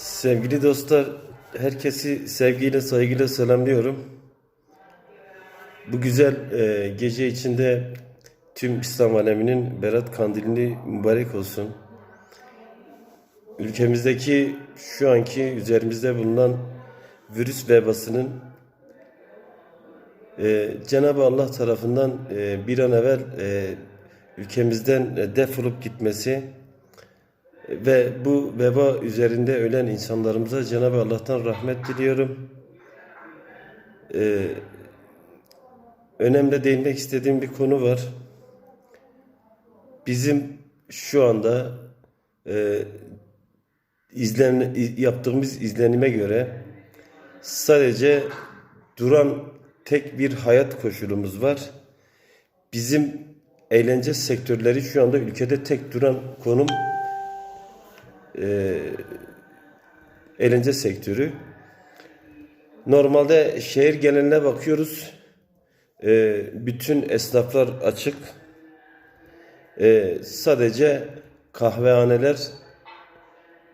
Sevgili dostlar, herkesi sevgiyle, saygıyla selamlıyorum. Bu güzel e, gece içinde tüm İslam aleminin Berat Kandilini mübarek olsun. Ülkemizdeki şu anki üzerimizde bulunan virüs vebasının e, Cenab-ı Allah tarafından e, bir an evvel e, ülkemizden defolup gitmesi ve bu veba üzerinde ölen insanlarımıza Cenab-ı Allah'tan rahmet diliyorum. Ee, önemli değinmek istediğim bir konu var. Bizim şu anda e, izlen, yaptığımız izlenime göre sadece duran tek bir hayat koşulumuz var. Bizim eğlence sektörleri şu anda ülkede tek duran konum e, eğlence sektörü. Normalde şehir geneline bakıyoruz. E, bütün esnaflar açık. E, sadece kahvehaneler,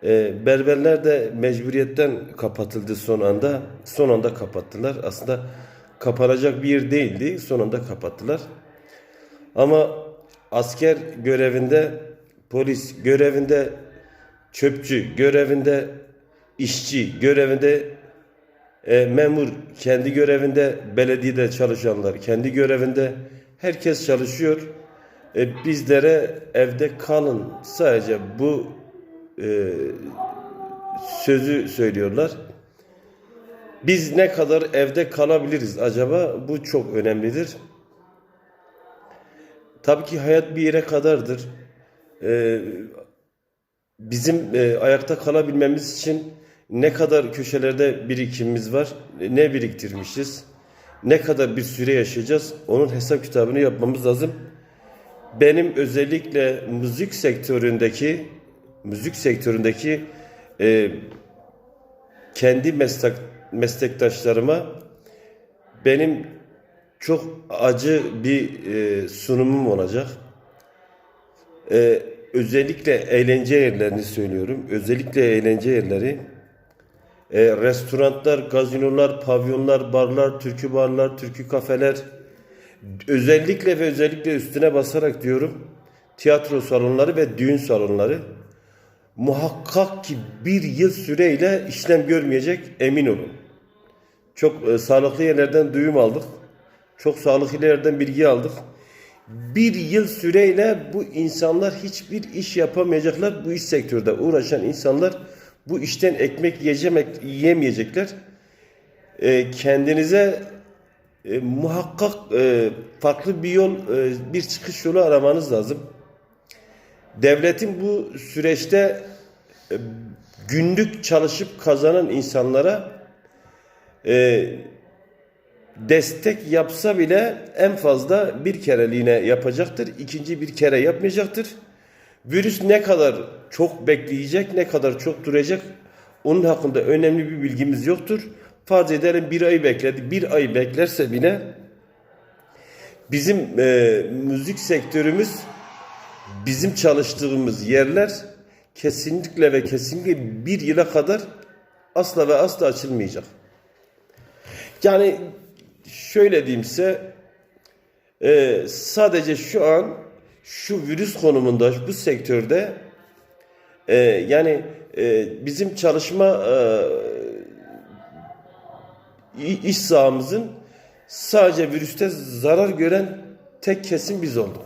e, berberler de mecburiyetten kapatıldı son anda. Son anda kapattılar. Aslında kapanacak bir yer değildi. Son anda kapattılar. Ama asker görevinde, polis görevinde, çöpçü görevinde, işçi görevinde, e, memur kendi görevinde, belediyede çalışanlar kendi görevinde, herkes çalışıyor. E, bizlere evde kalın sadece bu e, sözü söylüyorlar. Biz ne kadar evde kalabiliriz acaba? Bu çok önemlidir. Tabii ki hayat bir yere kadardır. Ee, bizim e, ayakta kalabilmemiz için ne kadar köşelerde birikimimiz var, ne biriktirmişiz, ne kadar bir süre yaşayacağız, onun hesap kitabını yapmamız lazım. Benim özellikle müzik sektöründeki müzik sektöründeki e, kendi meslek meslektaşlarıma benim çok acı bir e, sunumum olacak. E, özellikle eğlence yerlerini söylüyorum. Özellikle eğlence yerleri. E, restoranlar, gazinolar, pavyonlar, barlar, türkü barlar, türkü kafeler. Özellikle ve özellikle üstüne basarak diyorum. Tiyatro salonları ve düğün salonları. Muhakkak ki bir yıl süreyle işlem görmeyecek emin olun. Çok e, sağlıklı yerlerden duyum aldık. Çok sağlıklı yerlerden bilgi aldık. Bir yıl süreyle bu insanlar hiçbir iş yapamayacaklar. Bu iş sektörde uğraşan insanlar bu işten ekmek yiyecek, yiyemeyecekler. E, kendinize e, muhakkak e, farklı bir yol, e, bir çıkış yolu aramanız lazım. Devletin bu süreçte e, günlük çalışıp kazanan insanlara e, destek yapsa bile en fazla bir kereliğine yapacaktır. İkinci bir kere yapmayacaktır. Virüs ne kadar çok bekleyecek, ne kadar çok duracak onun hakkında önemli bir bilgimiz yoktur. Farz edelim bir ay bekledi. Bir ay beklerse bile bizim e, müzik sektörümüz bizim çalıştığımız yerler kesinlikle ve kesinlikle bir yıla kadar asla ve asla açılmayacak. Yani şöyle diyeyim e, sadece şu an şu virüs konumunda bu sektörde e, yani e, bizim çalışma e, iş sahamızın sadece virüste zarar gören tek kesim biz olduk.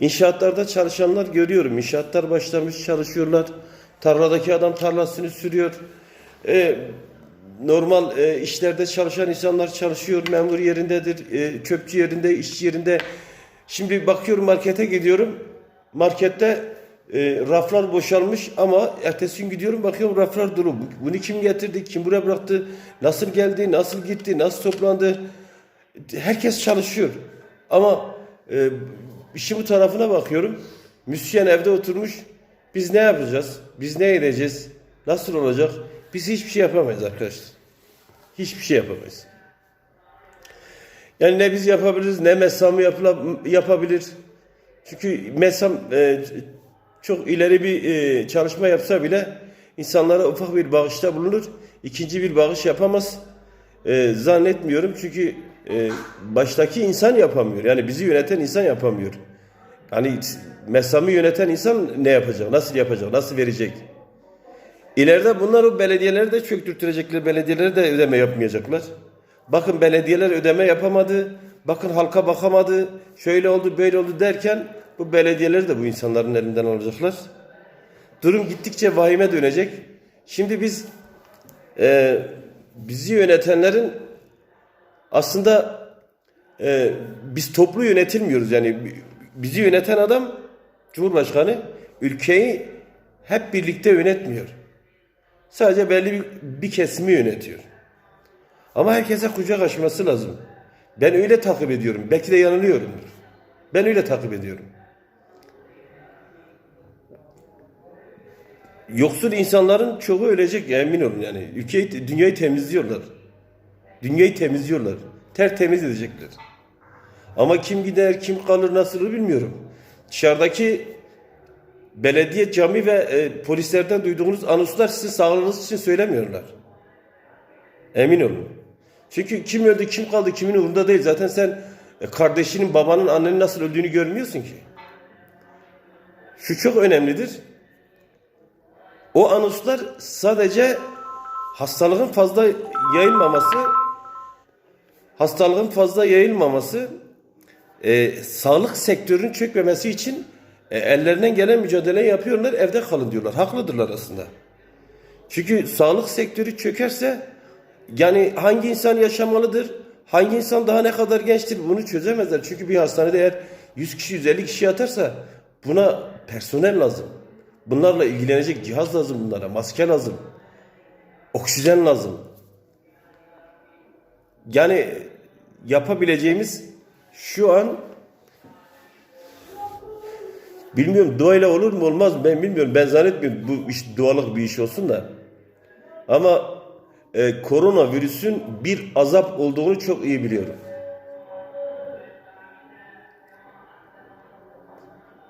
İnşaatlarda çalışanlar görüyorum. İnşaatlar başlamış çalışıyorlar. Tarladaki adam tarlasını sürüyor. E, normal e, işlerde çalışan insanlar çalışıyor. Memur yerindedir. E, çöpçü yerinde, işçi yerinde. Şimdi bakıyorum markete gidiyorum. Markette e, raflar boşalmış ama ertesi gün gidiyorum bakıyorum raflar dolu. Bunu kim getirdi? Kim buraya bıraktı? Nasıl geldi? Nasıl gitti? Nasıl toplandı? Herkes çalışıyor. Ama e, işin bu tarafına bakıyorum. Müsyen evde oturmuş. Biz ne yapacağız? Biz ne edeceğiz? Nasıl olacak? Biz hiçbir şey yapamayız arkadaşlar. Hiçbir şey yapamayız. Yani ne biz yapabiliriz ne MESAM yapabilir. Çünkü MESAM e, çok ileri bir e, çalışma yapsa bile insanlara ufak bir bağışta bulunur. İkinci bir bağış yapamaz. Ee, zannetmiyorum çünkü e, baştaki insan yapamıyor. Yani bizi yöneten insan yapamıyor. Hani mesamı yöneten insan ne yapacak? Nasıl yapacak? Nasıl verecek? İleride bunlar o belediyeleri de çöktürtecekler. Belediyeleri de ödeme yapmayacaklar. Bakın belediyeler ödeme yapamadı. Bakın halka bakamadı. Şöyle oldu böyle oldu derken bu belediyeleri de bu insanların elinden alacaklar. Durum gittikçe vahime dönecek. Şimdi biz e, bizi yönetenlerin aslında e, biz toplu yönetilmiyoruz. Yani bizi yöneten adam Cumhurbaşkanı ülkeyi hep birlikte yönetmiyor. Sadece belli bir, bir kesimi yönetiyor. Ama herkese kucak açması lazım. Ben öyle takip ediyorum. Belki de yanılıyorumdur. Ben öyle takip ediyorum. Yoksul insanların çoğu ölecek ya, emin olun yani. Ülkeyi, dünyayı temizliyorlar. Dünyayı temizliyorlar. Tertemiz edecekler. Ama kim gider, kim kalır, nasıl bilmiyorum. Dışarıdaki belediye, cami ve e, polislerden duyduğunuz anonslar sizin sağlığınız için söylemiyorlar. Emin olun. Çünkü kim öldü, kim kaldı, kimin umurunda değil. Zaten sen e, kardeşinin, babanın, annenin nasıl öldüğünü görmüyorsun ki. Şu çok önemlidir. O anonslar sadece hastalığın fazla yayılmaması, hastalığın fazla yayılmaması, e, sağlık sektörünün çökmemesi için e, ellerinden gelen mücadele yapıyorlar, evde kalın diyorlar. Haklıdırlar aslında. Çünkü sağlık sektörü çökerse yani hangi insan yaşamalıdır? Hangi insan daha ne kadar gençtir? Bunu çözemezler. Çünkü bir hastanede eğer 100 kişi 150 kişi yatarsa buna personel lazım. Bunlarla ilgilenecek cihaz lazım bunlara. Maske lazım. Oksijen lazım. Yani yapabileceğimiz şu an bilmiyorum doğayla olur mu olmaz mı ben bilmiyorum. Ben zannetmiyorum bu iş doğalık bir iş olsun da. Ama e, koronavirüsün bir azap olduğunu çok iyi biliyorum.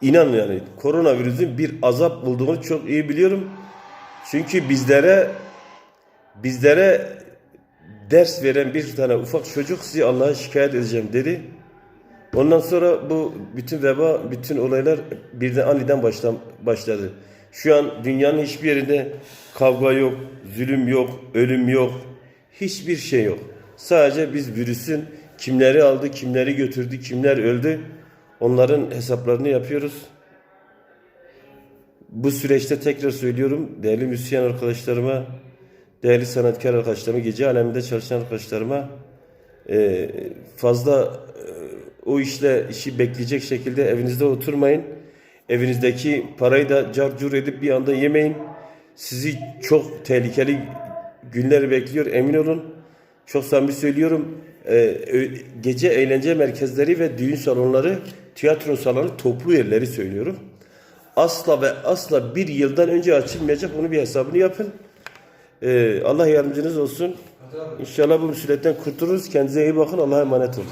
İnan yani koronavirüsün bir azap olduğunu çok iyi biliyorum. Çünkü bizlere bizlere ders veren bir tane ufak çocuk sizi Allah'a şikayet edeceğim dedi. Ondan sonra bu bütün veba, bütün olaylar birden aniden başlam, başladı. Şu an dünyanın hiçbir yerinde kavga yok, zulüm yok, ölüm yok, hiçbir şey yok. Sadece biz virüsün kimleri aldı, kimleri götürdü, kimler öldü onların hesaplarını yapıyoruz. Bu süreçte tekrar söylüyorum değerli müzisyen arkadaşlarıma, değerli sanatkar arkadaşlarıma, gece aleminde çalışan arkadaşlarıma fazla o işle işi bekleyecek şekilde evinizde oturmayın. Evinizdeki parayı da carcur edip bir anda yemeyin. Sizi çok tehlikeli günler bekliyor emin olun. Çok samimi söylüyorum. e, ö- gece eğlence merkezleri ve düğün salonları, tiyatro salonu toplu yerleri söylüyorum. Asla ve asla bir yıldan önce açılmayacak. Bunu bir hesabını yapın. E, Allah yardımcınız olsun. İnşallah bu musibetten kurtuluruz. Kendinize iyi bakın. Allah'a emanet olun.